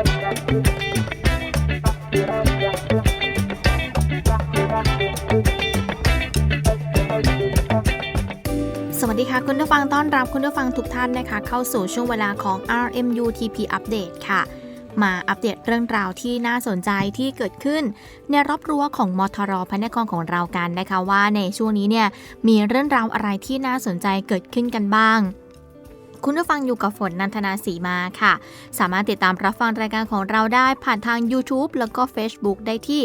สวัสดีค่ะ คุณผู้ฟังต้อนรับคุณผู้ฟังทุกท่านนะคะ เข้าสู่ช่วงเวลาของ RMUTP Update ค่ะ มาอัปเดตเรื่องราวที่น่าสนใจที่เกิดขึ้น ในรอบรั้วของมทรพระนครของเรากันนะคะว่าในช่วงนี้เนี่ยมีเรื่องราวอะไรที่น่าสนใจเกิดขึ้นกันบ้าง คุณผู้ฟังอยู่กับฝนนันทนาสีมาค่ะ สามารถติดตามรับฟังรายการของเราได้ผ่านทาง YouTube แล้วก็ Facebook ได้ที่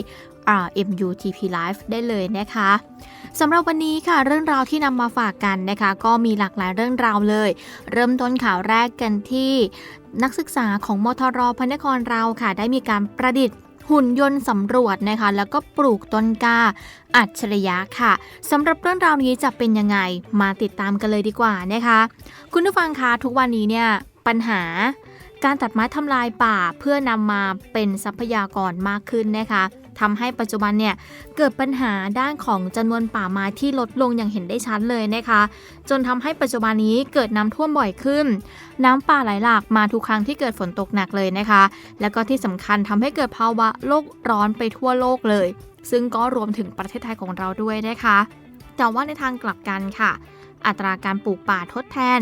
RMUTP Live ได้เลยนะคะสำหรับวันนี้ค่ะเรื่องราวที่นำมาฝากกันนะคะ ก็มีหลากหลายเรื่องราวเลย เริ่มต้นข่าวแรกกันที่นักศึกษาของมทรพระนครเราค่ะ ได้มีการประดิษฐ์ หุ่นยนต์สำรวจนะคะ แล้วก็ปลูกต้นกล้า อัจฉริยะค่ะสำหรับเรื่องราวนี้จะเป็นยังไงมาติดตามกันเลยดีกว่านะคะ คุณผู้ฟังคะทุกวันนี้เนี่ยปัญหาการตัดไม้ทำลายป่าเพื่อนำมาเป็นทรัพยากรมากขึ้นนะคะ ทำให้ปัจจุบันเนี่ยเกิดปัญหาด้านของจำนวนป่าไม้ที่ลดลงอย่างเห็นได้ชัดเลยนะคะ จนทำให้ปัจจุบันนี้เกิดน้ำท่วมบ่อยขึ้น น้ำป่าไหลหลากมาทุกครั้งที่เกิดฝนตกหนักเลยนะคะ แล้วก็ที่สำคัญทำให้เกิดภาวะโลกร้อนไปทั่วโลกเลย ซึ่งก็รวมถึงประเทศไทยของเราด้วยนะคะ แต่ว่าในทางกลับกันค่ะอัตราการปลูกป่าทดแทน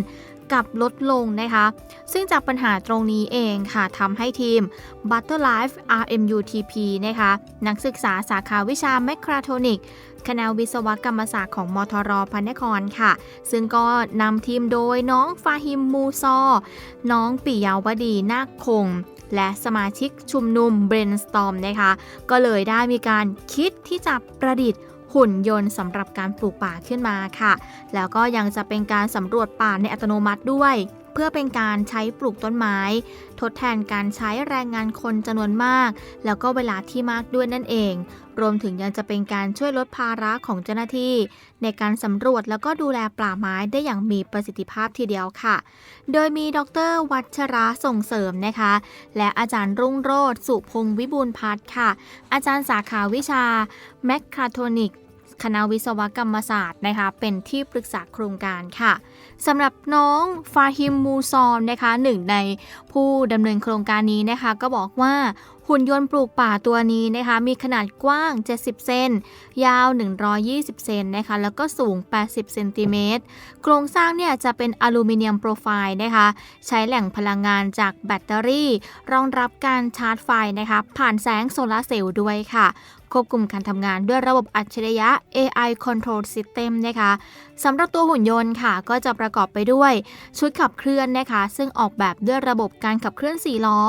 กับลดลงนะคะ ซึ่งจากปัญหาตรงนี้เองค่ะทำให้ทีม Butterlife RMUTP นะคะ นักศึกษาสาขาวิชาแมคราโทนิกคณะวิศวกรรมศาสตร์ของมทรพันนครค่ะ ซึ่งก็นำทีมโดยน้องฟาฮิมมูซอ น้องปิยาวดีนาคคง และสมาชิกชุมนุม Brainstorm นะคะ ก็เลยได้มีการคิดที่จะประดิษฐ์ หุ่นยนต์สำหรับการปลูกป่าขึ้นมาค่ะ แล้วก็ยังจะเป็นการสำรวจป่าในอัตโนมัติด้วย เพื่อเป็นการใช้ปลูกต้นไม้ ทดแทนการใช้แรงงานคนจำนวนมาก แล้วก็เวลาที่มากด้วยนั่นเอง รวมถึงยังจะเป็นการช่วยลดภาระของเจ้าหน้าที่ ในการสำรวจแล้วก็ดูแลป่าไม้ได้อย่างมีประสิทธิภาพทีเดียวค่ะ โดยมีดร วัชระส่งเสริมนะคะ และอาจารย์รุ่งโรธสุพงศ์วิบูลพัฒน์ค่ะ อาจารย์สาขาวิชาแมคคาโทนิก คณะวิศวกรรมศาสตร์นะคะ เป็นที่ปรึกษาโครงการค่ะสำหรับน้องฟาฮิมมูซอนนะคะหนึ่งในผู้ดำเนินโครงการนี้นะคะ ก็บอกว่าหุ่นยนต์ปลูกป่าตัวนี้นะคะ มีขนาดกว้าง 70 เซน ยาว 120 เซนนะคะ แล้วก็สูง 80 เซนติเมตร โครงสร้างเนี่ยจะเป็นอลูมิเนียมโปรไฟล์นะคะ ใช้แหล่งพลังงานจากแบตเตอรี่ รองรับการชาร์จไฟนะคะ ผ่านแสงโซลาร์เซลล์ด้วยค่ะ ควบคุมการทำงานด้วยระบบอัจฉริยะ AI Control System นะคะสำหรับตัวหุ่นยนต์ค่ะ ก็จะประกอบไปด้วย ชุดขับเคลื่อนนะคะ ซึ่งออกแบบด้วยระบบการขับเคลื่อน 4 ล้อ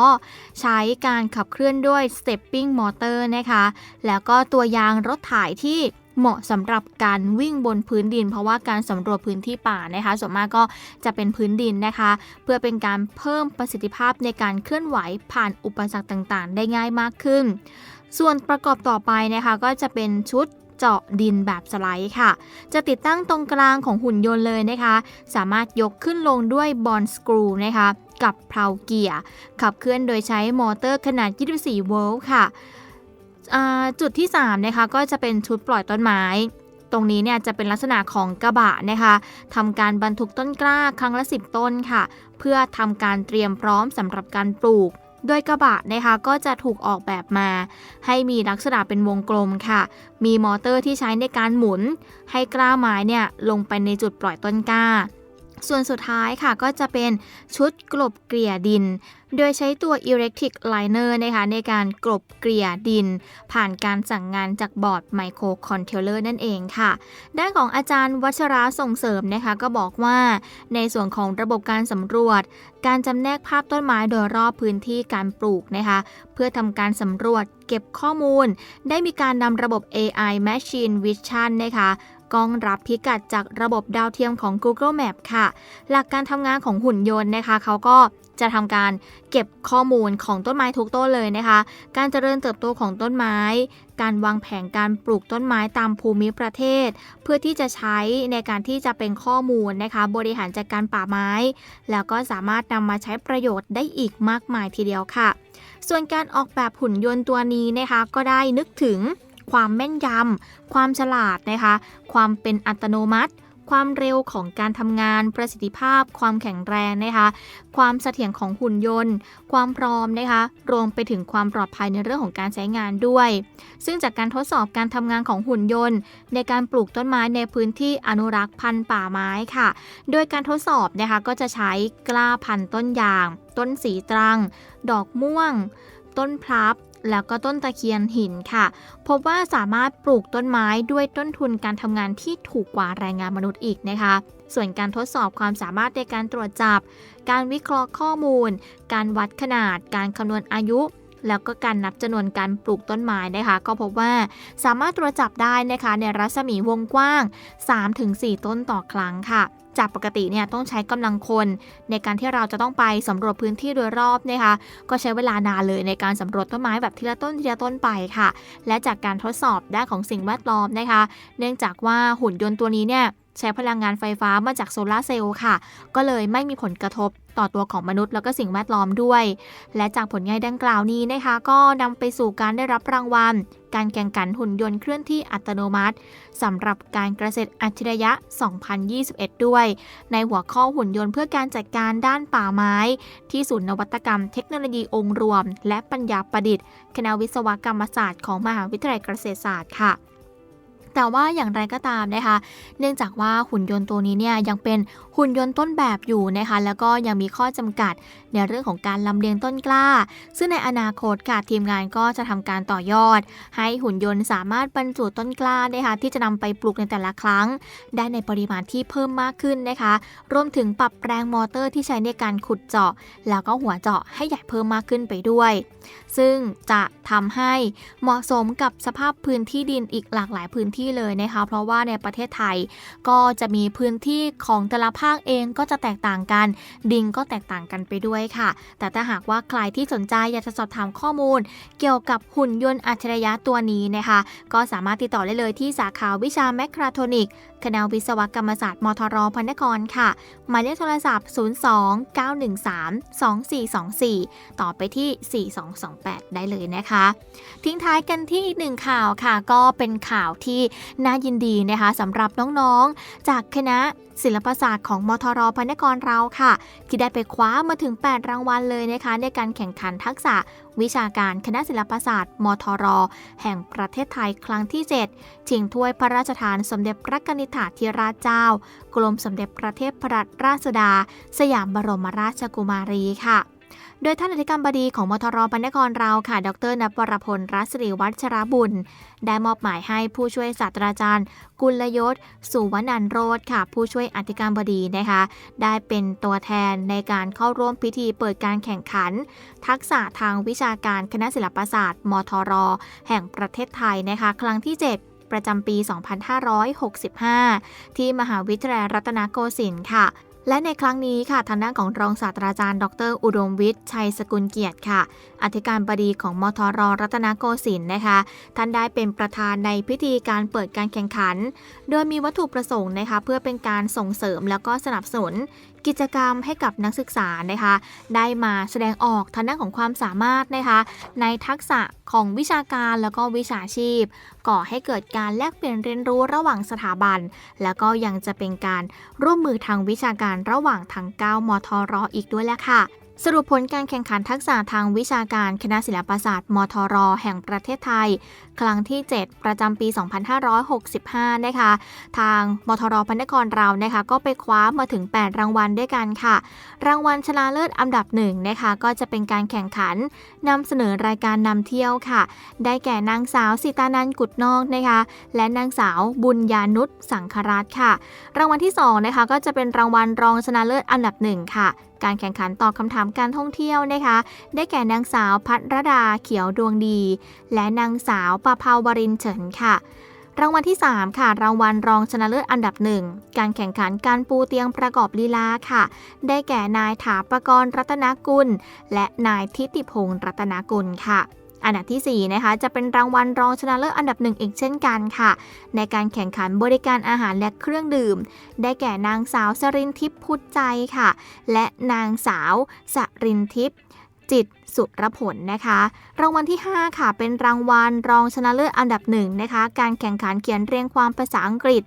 ใช้การขับเคลื่อนด้วย Stepping Motor นะคะ แล้วก็ตัวยางรถถ่ายที่เหมาะสำหรับการวิ่งบนพื้นดิน เพราะว่าการสำรวจพื้นที่ป่านะคะส่วนมากก็จะเป็นพื้นดินนะคะ เพื่อเป็นการเพิ่มประสิทธิภาพในการเคลื่อนไหวผ่านอุปสรรคต่างๆ ได้ง่ายมากขึ้น ส่วนประกอบต่อไปนะคะก็จะเป็นชุดเจาะดินแบบสไลด์ค่ะ จะติดตั้งตรงกลางของหุ่นยนต์เลยนะคะ สามารถยกขึ้นลงด้วยบอลสกรูนะคะ กับเพลาเกียร์ ขับเคลื่อนโดยใช้มอเตอร์ขนาด 24 โวลต์ค่ะจุดที่ 3 นะคะ ก็จะเป็นชุดปล่อยต้นไม้ ตรงนี้เนี่ยจะเป็นลักษณะของกระบะนะคะทำการบรรทุกต้นกล้าครั้งละ 10 ต้นค่ะ เพื่อทำการเตรียมพร้อมสำหรับการปลูก โดยกระบะนะคะก็จะถูกออกแบบมา ให้มีลักษณะเป็นวงกลมค่ะ มีมอเตอร์ที่ใช้ในการหมุน ให้กล้าไม้เนี่ยลงไปในจุดปล่อยต้นกล้า ส่วนสุดท้ายค่ะก็จะเป็นชุดกลบเกลี่ยดิน โดยใช้ตัว Electric Liner นะคะในการกลบเกลี่ยดิน ผ่านการสั่งงานจากบอร์ดไมโครคอนโทรลเลอร์นั่นเองค่ะ ด้านของอาจารย์วัชราส่งเสริมนะคะก็บอกว่า ในส่วนของระบบการสำรวจ การจำแนกภาพต้นไม้โดยรอบพื้นที่การปลูกนะคะเพื่อทำการสำรวจเก็บข้อมูล ได้มีการนำระบบ AI Machine Vision นะคะ กล้องรับพิกัดจากระบบดาวเทียมของ Google Map ค่ะ หลักการทำงานของหุ่นยนต์นะคะ เขาก็จะทำการเก็บข้อมูลของต้นไม้ทุกต้นเลยนะคะ การเจริญเติบโตของต้นไม้ การวางแผนการปลูกต้นไม้ตามภูมิประเทศ เพื่อที่จะใช้ในการที่จะเป็นข้อมูลนะคะ บริหารจัดการป่าไม้ แล้วก็สามารถนำมาใช้ประโยชน์ได้อีกมากมายทีเดียวค่ะ ส่วนการออกแบบหุ่นยนต์ตัวนี้นะคะ ก็ได้นึกถึง ความแม่นยำ ความฉลาดนะคะ ความเป็นอัตโนมัติ ความเร็วของการทำงาน ประสิทธิภาพ ความแข็งแรงนะคะ ความเสถียรของหุ่นยนต์ ความพร้อมนะคะ รวมไปถึงความปลอดภัยในเรื่องของการใช้งานด้วย ซึ่งจากการทดสอบการทำงานของหุ่นยนต์ ในการปลูกต้นไม้ในพื้นที่อนุรักษ์พันธุ์ป่าไม้ค่ะ โดยการทดสอบนะคะก็จะใช้กล้าพันธุ์ต้นยาง ต้นสีตรัง ดอกม่วงต้นพลับ แล้วก็ต้นตะเคียนหินค่ะ พบว่าสามารถปลูกต้นไม้ด้วยต้นทุนการทำงานที่ถูกกว่าแรงงานมนุษย์อีกนะคะ ส่วนการทดสอบความสามารถในการตรวจจับ การวิเคราะห์ข้อมูล การวัดขนาด การคำนวณอายุแล้วก็การนับจำนวนการปลูกต้นไม้นะคะ ก็พบว่าสามารถตรวจจับได้นะคะในรัศมีวงกว้าง 3-4 ต้นต่อครั้งค่ะ จากปกติเนี่ยต้องใช้กำลังคน ในการที่เราจะต้องไปสำรวจพื้นที่โดยรอบนะคะ ก็ใช้เวลานานเลยในการสำรวจต้นไม้แบบทีละต้นทีละต้นไปค่ะ และจากการทดสอบด้านของสิ่งแวดล้อมนะคะ เนื่องจากว่าหุ่นยนต์ตัวนี้เนี่ย ใช้พลังงานไฟฟ้ามาจากโซลาร์เซลล์ค่ะ ก็เลยไม่มีผลกระทบต่อตัวของมนุษย์แล้วก็สิ่งแวดล้อมด้วย และจากผลงานดังกล่าวนี้นะคะ ก็นำไปสู่การได้รับรางวัล การแข่งขันหุ่นยนต์เคลื่อนที่อัตโนมัติสำหรับการเกษตรอัจฉริยะ 2021 ด้วย ในหัวข้อหุ่นยนต์เพื่อการจัดการด้านป่าไม้ ที่ศูนย์นวัตกรรมเทคโนโลยีองค์รวม และปัญญาประดิษฐ์ คณะวิศวกรรมศาสตร์ของมหาวิทยาลัยเกษตรศาสตร์ค่ะ แต่ว่าอย่างไรก็ตามนะคะ เนื่องจากว่าหุ่นยนต์ตัวนี้เนี่ยยังเป็นหุ่นยนต์ต้นแบบอยู่นะคะ แล้วก็ยังมีข้อจำกัดในเรื่องของการลำเลียงต้นกล้า ซึ่งในอนาคตค่ะทีมงานก็จะทำการต่อยอด ให้หุ่นยนต์สามารถบรรจุต้นกล้านะคะที่จะนำไปปลูกในแต่ละครั้ง ได้ในปริมาณที่เพิ่มมากขึ้นนะคะ รวมถึงปรับแรงมอเตอร์ที่ใช้ในการขุดเจาะ แล้วก็หัวเจาะให้ใหญ่เพิ่มมากขึ้นไปด้วย ซึ่งจะทำให้เหมาะสมกับสภาพพื้นที่ดินอีกหลากหลายพื้นที่เลยนะคะ เพราะว่าในประเทศไทยก็จะมีพื้นที่ของแต่ละภาคเองก็จะแตกต่างกัน ดินก็แตกต่างกันไปด้วยค่ะ แต่ถ้าหากว่าใครที่สนใจอยากจะสอบถามข้อมูล เกี่ยวกับหุ่นยนต์อัจฉริยะตัวนี้นะคะ ก็สามารถติดต่อได้เลยที่สาขาวิชาแมคคาโทนิก คณะวิศวกรรมศาสตร์มทรพันธกรค่ะ หมายเลขโทรศัพท์ 02-913-2424 ต่อไปที่ 4228 ได้เลยนะคะ ทิ้งท้ายกันที่อีกหนึ่งข่าวค่ะ ก็เป็นข่าวที่น่ายินดีนะคะสำหรับน้องๆ จากคณะศิลปศาสตร์ของมทรพันธกรเราค่ะ ที่ได้ไปคว้ามาถึง 8 รางวัลเลยนะคะ ในการแข่งขันทักษะ วิชาการคณะศิลปศาสตร์ มทร แห่งประเทศไทยครั้งที่ 7 ชิงถ้วยพระราชทานสมเด็จพระกนิษฐาธิราชเจ้า กรมสมเด็จพระเทพรัตนราชสุดา สยามบรมราชกุมารีค่ะ โดยท่านอธิการบดีของมทรปัญญกรเราค่ะ ดรนภวรพลรัศรีวัชรบุญ ได้มอบหมายให้ผู้ช่วยศาสตราจารย์ กุลยศ สุวนันท์โรธค่ะ ผู้ช่วยอธิการบดีนะคะ ได้เป็นตัวแทนในการเข้าร่วมพิธีเปิดการแข่งขัน ทักษะทางวิชาการคณะศิลปศาสตร์มทร แห่งประเทศไทยนะคะ ครั้งที่ 7ประจำปี 2565 ที่มหาวิทยาลัยรัตนโกสินทร์ค่ะ และในครั้งนี้ค่ะทางด้านของรองศาสตราจารย์ ดร อุดมวิทย์ ชัยสกุลเกียรติค่ะ อธิการบดีของมทรรัตนโกสินทร์นะคะ ท่านได้เป็นประธานในพิธีการเปิดการแข่งขัน โดยมีวัตถุประสงค์นะคะ เพื่อเป็นการส่งเสริมแล้วก็สนับสนุน กิจกรรมให้กับนักศึกษานะคะ ได้มาแสดงออกทางด้านของความสามารถนะคะ ในทักษะของวิชาการแล้วก็วิชาชีพ ก่อให้เกิดการแลกเปลี่ยนเรียนรู้ระหว่างสถาบัน แล้วก็ยังจะเป็นการร่วมมือทางวิชาการระหว่างทั้ง9มทรอีกด้วยแหละค่ะสรุปผลการแข่งขันทักษะทางวิชาการคณะศิลปศาสตร์ มทร แห่งประเทศไทยครั้งที่ 7 ประจำปี 2565 นะคะ ทางมทรพันธกรเรานะคะ ก็ไปคว้ามาถึง 8 รางวัลด้วยกันค่ะ รางวัลชนะเลิศอันดับหนึ่งนะคะ ก็จะเป็นการแข่งขันนำเสนอรายการนำเที่ยวค่ะ ได้แก่นางสาวสิตานันกุดนอกนะคะ และนางสาวบุญญานุชสังครัตน์ค่ะ รางวัลที่2นะคะก็จะเป็นรางวัลรองชนะเลิศอันดับหนึ่งค่ะการแข่งขันตอบคำถามการท่องเที่ยวนะคะ ได้แก่นางสาวพัทรดาเขียวดวงดี และนางสาวปะภาวรินเฉินค่ะ รางวัลที่ 3 ค่ะ รางวัลรองชนะเลิศอันดับหนึ่งการแข่งขันการปูเตียงประกอบลีลาค่ะ ได้แก่นายถาปรกรณ์รัตนกุล และนายทิติพงศ์รัตนกุลค่ะอันดับทีสี่4 นะคะ จะเป็นรางวัลรองชนะเลิศอันดับหนึ่งอีกเช่นกันค่ะ ในการแข่งขันบริการอาหารและเครื่องดื่ม ได้แก่นางสาวสรินทิพย์พุทธใจค่ะ และนางสาวสรินทิพย์ จิตสุรผลนะคะ รางวัลที่ 5 ค่ะ เป็นรางวัลรองชนะเลิศอันดับหนึ่งนะคะ การแข่งขันเขียนเรียงความภาษาอังกฤษ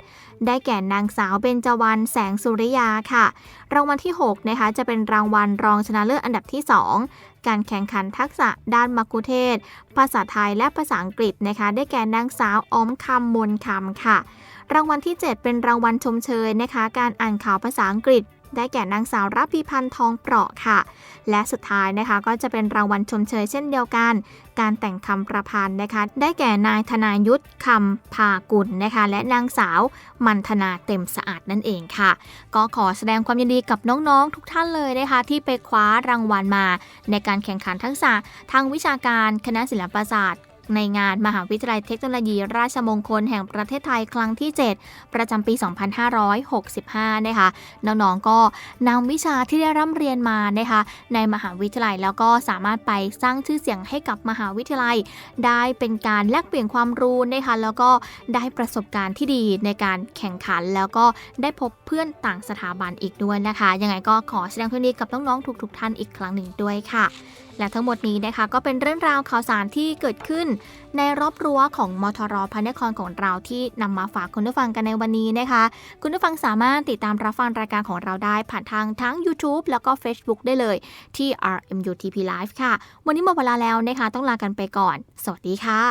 ได้แก่นางสาวเบญจวรรณแสงสุริยาค่ะ รางวัลที่6นะคะจะเป็นรางวัลรองชนะเลิศอันดับที่ 2 การแข่งขันทักษะด้านมักคุเทศ ภาษาไทยและภาษาอังกฤษนะคะ ได้แก่นางสาวออมคำมนคำค่ะรางวัลที่ 7 เป็นรางวัลชมเชยนะคะ การอ่านข่าวภาษาอังกฤษ ได้แก่นางสาวรับพีพันธ์ทองเปราะค่ะ และสุดท้ายนะคะก็จะเป็นรางวัลชมเชยเช่นเดียวกัน การแต่งคำประพันธ์นะคะ ได้แก่นายธนายุทธคำพากุลนะคะ และนางสาวมันธนาเต็มสะอาดนั่นเองค่ะ ก็ขอแสดงความยินดีกับน้องๆทุกท่านเลยนะคะ ที่ไปคว้ารางวัลมา ในการแข่งขันทักษะทางวิชาการคณะศิลปศาสตร์ ในงานมหาวิทยาลัยเทคโนโลยี ราชมงคลแห่งประเทศไทยครั้งที่ 7 ประจำปี 2565 นะคะ น้องๆ ก็นำวิชาที่ได้ร่ำเรียนมานะคะ ในมหาวิทยาลัยแล้วก็สามารถไปสร้างชื่อเสียงให้กับมหาวิทยาลัย ได้เป็นการแลกเปลี่ยนความรู้นะคะ แล้วก็ได้ประสบการณ์ที่ดีในการแข่งขัน แล้วก็ได้พบเพื่อนต่างสถาบันอีกด้วยนะคะ ยังไงก็ขอแสดงความยินดีกับน้องๆทุกๆท่านอีกครั้งหนึ่งด้วยค่ะ และทั้งหมดนี้นะคะก็เป็นเรื่องราวข่าวสารที่เกิดขึ้น ในรอบรั้วของมทรพระนครของเราที่นำมาฝากคุณผู้ฟังกันในวันนี้นะคะ คุณผู้ฟังสามารถติดตามรับฟังรายการของเราได้ผ่านทางทั้ง YouTube แล้วก็ Facebook ได้เลยที่ RMUTP Live ค่ะ วันนี้หมดเวลาแล้วนะคะ ต้องลากันไปก่อน สวัสดีค่ะ